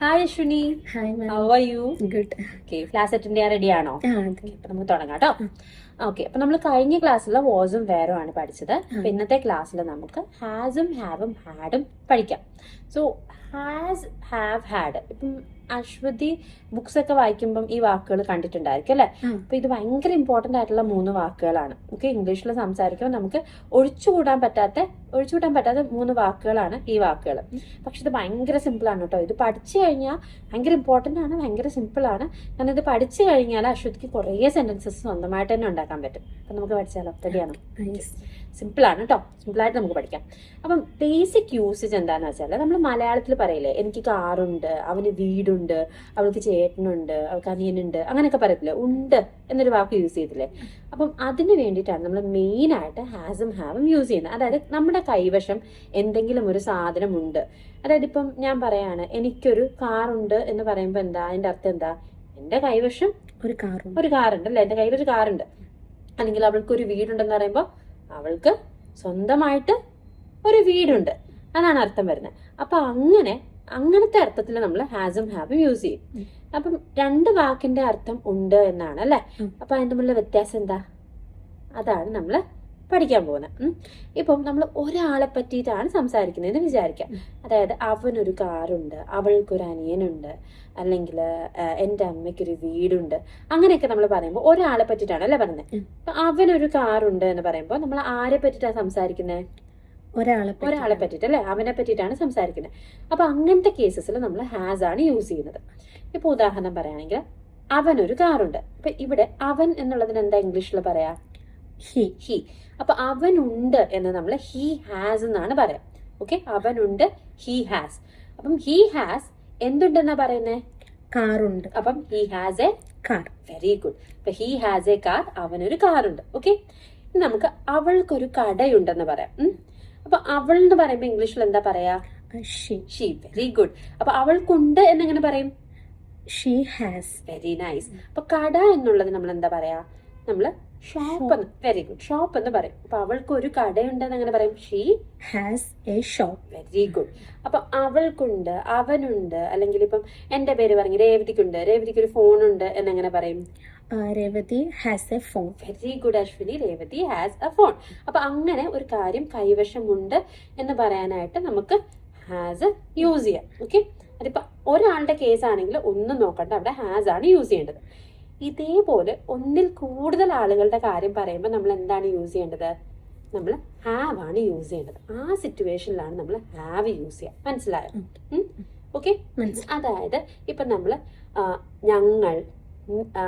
Hi Ashwini hi how are you good okay class attend ചെയ്യാൻ ready ആണോ? നമുക്ക് തുടങ്ങാം കേട്ടോ ഓക്കെ അപ്പൊ നമ്മൾ കഴിഞ്ഞ ക്ലാസ്സിൽ വാസും വേറും ആണ് പഠിച്ചത്. അപ്പൊ ഇന്നത്തെ ക്ലാസ്സിൽ നമുക്ക് ഹാസും ഹാവും ഹാഡും പഠിക്കാം. സോ ഹാസ് ഹാവ് ഹാഡ് ഇപ്പം അശ്വതി ബുക്സ് ഒക്കെ വായിക്കുമ്പം ഈ വാക്കുകൾ കണ്ടിട്ടുണ്ടായിരിക്കും അല്ലെ? അപ്പൊ ഇത് ഭയങ്കര ഇമ്പോർട്ടന്റ് ആയിട്ടുള്ള മൂന്ന് വാക്കുകളാണ്. ഓക്കെ ഇംഗ്ലീഷിൽ സംസാരിക്കുമ്പോൾ നമുക്ക് ഒഴിച്ചുകൂടാൻ പറ്റാത്ത ഒഴിച്ചുകൂടാൻ പറ്റാത്ത മൂന്ന് വാക്കുകളാണ് ഈ വാക്കുകൾ പക്ഷെ ഇത് ഭയങ്കര സിമ്പിൾ ആണ് കേട്ടോ. ഇത് പഠിച്ചു കഴിഞ്ഞാൽ ഭയങ്കര ഇമ്പോർട്ടന്റ് ആണ് ഭയങ്കര സിമ്പിൾ ആണ്. കാരണം ഇത് പഠിച്ചു കഴിഞ്ഞാൽ അശ്വതിക്ക് കുറേ സെന്റൻസസ് സ്വന്തമായിട്ട് തന്നെ ഉണ്ടാക്കാൻ പറ്റും. അപ്പം നമുക്ക് പഠിച്ചാലോ? റെഡിയാണ്? സിമ്പിളാണ് സിമ്പിൾ ആണ് കേട്ടോ സിമ്പിൾ ആയിട്ട് നമുക്ക് പഠിക്കാം. അപ്പം ബേസിക് യൂസേജ് എന്താന്ന് വെച്ചാൽ നമ്മൾ മലയാളത്തിൽ പറയില്ലേ എനിക്ക് കാറുണ്ട് അവന് വീടുണ്ട് അവൾക്ക് ചേട്ടനുണ്ട് അവൾക്ക് അനിയനുണ്ട് അങ്ങനെയൊക്കെ പറയത്തില്ലേ? ഉണ്ട് എന്നൊരു വാക്ക് യൂസ് ചെയ്തില്ലേ? അപ്പം അതിന് വേണ്ടിയിട്ടാണ് നമ്മൾ മെയിനായിട്ട് ഹാസും ഹാവും യൂസ് ചെയ്യുന്നത്. അതായത് നമ്മുടെ കൈവശം എന്തെങ്കിലും ഒരു സാധനമുണ്ട്. അതായത് ഇപ്പം ഞാൻ പറയാണ് എനിക്കൊരു കാറുണ്ട് എന്ന് പറയുമ്പോൾ എന്താ? അതിന്റെ അർത്ഥം എന്താ? എന്റെ കൈവശം ഒരു കാർ ഒരു കാറുണ്ട് അല്ലെ? എന്റെ കയ്യിൽ ഒരു കാറുണ്ട്. അല്ലെങ്കിൽ അവൾക്ക് ഒരു വീടുണ്ടെന്ന് പറയുമ്പോൾ അവൾക്ക് സ്വന്തമായിട്ട് ഒരു വീടുണ്ട്. അതാണ് അർത്ഥം വരുന്നത്. അപ്പൊ അങ്ങനെ അങ്ങനത്തെ അർത്ഥത്തിൽ നമ്മൾ ഹാസും ഹാവും യൂസ് ചെയ്യും. അപ്പം രണ്ട് വാക്കിന്റെ അർത്ഥം ഉണ്ട് എന്നാണ് അല്ലെ. അപ്പൊ അതിന്റെ തമ്മിലുള്ള വ്യത്യാസം എന്താ? അതാണ് നമ്മൾ പഠിക്കാൻ പോകുന്നത്. ഇപ്പം നമ്മൾ ഒരാളെ പറ്റിയിട്ടാണ് സംസാരിക്കുന്നതെന്ന് വിചാരിക്കാം. അതായത് അവനൊരു കാറുണ്ട് അവൾക്കൊരു അനിയനുണ്ട് അല്ലെങ്കിൽ എന്റെ അമ്മയ്ക്കൊരു വീടുണ്ട്. അങ്ങനെയൊക്കെ നമ്മൾ പറയുമ്പോൾ ഒരാളെ പറ്റിയിട്ടാണ് അല്ലേ പറയുന്നത് അപ്പൊ അവനൊരു കാറുണ്ട് എന്ന് പറയുമ്പോൾ നമ്മൾ ആരെ പറ്റിയിട്ടാണ് സംസാരിക്കുന്നത് ഒരാളെ ഒരാളെ പറ്റിയിട്ട് അല്ലെ? അവനെ പറ്റിയിട്ടാണ് സംസാരിക്കുന്നത് അപ്പൊ അങ്ങനത്തെ കേസസിൽ നമ്മൾ ഹാസ് ആണ് യൂസ് ചെയ്യുന്നത്. ഇപ്പൊ ഉദാഹരണം പറയുകയാണെങ്കിൽ അവനൊരു കാറുണ്ട്. അപ്പൊ ഇവിടെ അവൻ എന്നുള്ളതിന് എന്താ ഇംഗ്ലീഷിൽ പറയാ? ഹി ഹി അപ്പൊ അവനുണ്ട് എന്ന് നമ്മൾ ഹി ഹാസ് എന്നാണ് പറയാം. ഓക്കെ അവനുണ്ട് ഹി ഹാസ് അപ്പം ഹി ഹാസ് എന്തുണ്ടെന്നാ പറയുന്നത് കാറുണ്ട്. അപ്പം he has a car. Very good അപ്പൊ ഹി ഹാസ് എ കാർ അവനൊരു കാറുണ്ട്. ഓക്കെ നമുക്ക് അവൾക്കൊരു കടയുണ്ടെന്ന് പറയാം. അപ്പൊ അവൾ എന്ന് പറയുമ്പോ ഇംഗ്ലീഷിൽ എന്താ പറയാ? ഷീ വെരി ഗുഡ് അപ്പൊ അവൾക്കുണ്ട് എന്നെങ്ങനെ പറയും? ഷീ ഹാസ് വെരി നൈസ് അപ്പൊ കട എന്നുള്ളത് നമ്മൾ എന്താ പറയാ? നമ്മൾ ഷോപ്പ് എന്ന് വെരി ഗുഡ് ഷോപ്പ് എന്ന് പറയും. അപ്പൊ അവൾക്ക് ഒരു കടയുണ്ടെന്ന് അങ്ങനെ പറയും. She has a shop very good അപ്പൊ അവൾക്കുണ്ട് അവനുണ്ട് അല്ലെങ്കിൽ ഇപ്പം എന്റെ പേര് പറഞ്ഞു രേവതിക്കുണ്ട് രേവതിക്ക് ഒരു ഫോൺ ഉണ്ട് എന്നങ്ങനെ പറയും. Revathi has a phone very good Ashwini. Revathi has a phone അപ്പൊ അങ്ങനെ ഒരു കാര്യം കൈവശമുണ്ട് എന്ന് പറയാനായിട്ട് നമുക്ക് ഹാസ് യൂസ് ചെയ്യാം. ഓക്കെ അതിപ്പോ ഒരാളുടെ കേസ് ആണെങ്കിൽ ഒന്നും നോക്കണ്ട. അവിടെ ഹാസ് ആണ് യൂസ് ചെയ്യേണ്ടത്. ഇതേപോലെ ഒന്നിൽ കൂടുതൽ ആളുകളുടെ കാര്യം പറയുമ്പോൾ നമ്മൾ എന്താണ് യൂസ് ചെയ്യേണ്ടത്? നമ്മൾ ഹാവ് ആണ് യൂസ് ചെയ്യേണ്ടത്. ആ സിറ്റുവേഷനിലാണ് നമ്മൾ ഹാവ് യൂസ് ചെയ്യുക മനസ്സിലായോ? ഓക്കെ അതായത് ഇപ്പൊ നമ്മൾ ഞങ്ങൾ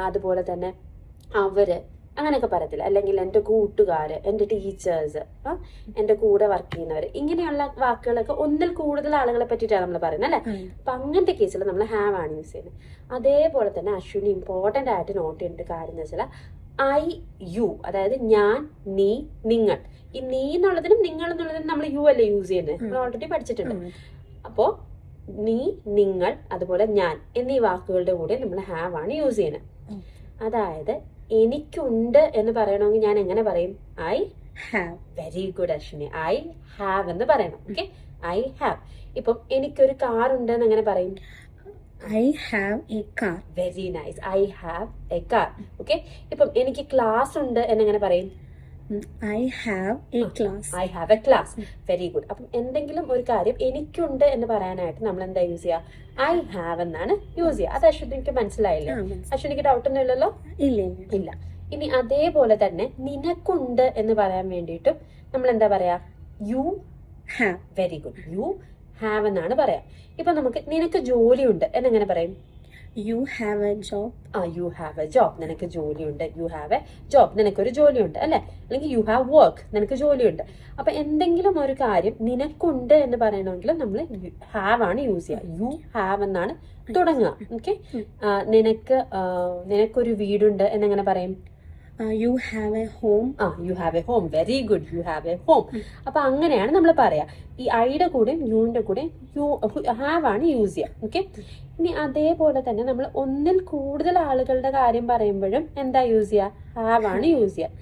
അതുപോലെ തന്നെ അവർ അങ്ങനെയൊക്കെ പറയത്തില്ല? അല്ലെങ്കിൽ എന്റെ കൂട്ടുകാർ എന്റെ ടീച്ചേഴ്സ് എന്റെ കൂടെ വർക്ക് ചെയ്യുന്നവർ ഇങ്ങനെയുള്ള വാക്കുകളൊക്കെ ഒന്നിൽ കൂടുതൽ ആളുകളെ പറ്റിയിട്ടാണ് നമ്മൾ പറയുന്നത് അല്ലേ? അപ്പൊ അങ്ങനത്തെ കേസിൽ നമ്മൾ ഹാവ് ആണ് യൂസ് ചെയ്യുന്നത്. അതേപോലെ തന്നെ അശ്വിനി ഇമ്പോർട്ടന്റ് ആയിട്ട് നോട്ട് ചെയ്യേണ്ട കാര്യം എന്ന് വെച്ചാൽ ഐ യു അതായത് ഞാൻ നീ നിങ്ങൾ. ഈ നീ എന്നുള്ളതിനും നിങ്ങൾ എന്നുള്ളതിനും നമ്മൾ യു അല്ലേ യൂസ് ചെയ്യുന്നത്. നമ്മൾ ഓൾറെഡി പഠിച്ചിട്ടുണ്ട്. അപ്പോൾ നീ നിങ്ങൾ അതുപോലെ ഞാൻ എന്നീ വാക്കുകളുടെ കൂടെ നമ്മൾ ഹാവ് ആണ് യൂസ് ചെയ്യുന്നത്. അതായത് എനിക്കുണ്ട് എന്ന് പറയണമെങ്കിൽ ഞാൻ എങ്ങനെ പറയും? I have very good Ashwini. I have എന്ന് പറയണം. ഓക്കെ ഐ ഹാവ് ഇപ്പം എനിക്കൊരു കാർ ഉണ്ട് എന്ന് എങ്ങനെ പറയും? I have a car very nice I have a car okay ഇപ്പം എനിക്ക് ക്ലാസ് ഉണ്ട് എന്നെങ്ങനെ പറയും? I have a class I have a class very good അപ്പം എന്തെങ്കിലും ഒരു കാര്യം എനിക്കുണ്ട് എന്ന് പറയാനായിട്ട് നമ്മൾ എന്താ യൂസ് ചെയ്യുക ഐ ഹാവ് എന്നാണ് യൂസ് ചെയ്യുക അത് അശ്വതിക്ക് മനസ്സിലായില്ലേ? അശ്വതിക്ക് ഡൗട്ട് ഒന്നും ഇല്ലല്ലോ? ഇല്ല ഇല്ല ഇല്ല. ഇനി അതേപോലെ തന്നെ നിനക്കുണ്ട് എന്ന് പറയാൻ വേണ്ടിയിട്ടും നമ്മൾ എന്താ പറയാ? You have very good you have എന്നാണ് പറയാ. ഇപ്പൊ നമുക്ക് നിനക്ക് ജോലിയുണ്ട് എന്നെങ്ങനെ പറയും? You have a job ah you have a job നിനക്ക് ജോലിയുണ്ട്. യു ഹാവ് എ ജോബ് നിനക്കൊരു ജോലിയുണ്ട് അല്ലെ? അല്ലെങ്കിൽ യു ഹാവ് വർക്ക് നിനക്ക് ജോലിയുണ്ട്. അപ്പൊ എന്തെങ്കിലും ഒരു കാര്യം നിനക്കുണ്ട് എന്ന് പറയണമെങ്കിൽ നമ്മൾ ഹാവ് ആണ് യൂസ് ചെയ്യുക. യു ഹാവ് എന്നാണ് തുടങ്ങുക. ഓക്കെ നിനക്ക് നിനക്കൊരു വീടുണ്ട് എന്നെങ്ങനെ പറയും? You have a home ah you have a home very good you have a home അപ്പൊ അങ്ങനെയാണ് നമ്മൾ പറയാ. ഈ ഐയുടെ കൂടെയും യുവിന്റെ കൂടെയും യു ഹാവ് ആണ് യൂസ് ചെയ്യുക ഓക്കെ ഇനി അതേപോലെ തന്നെ നമ്മൾ ഒന്നിൽ കൂടുതൽ ആളുകളുടെ കാര്യം പറയുമ്പോഴും എന്താ യൂസ് ചെയ്യുക ഹാവ് ആണ് യൂസ് ചെയ്യുക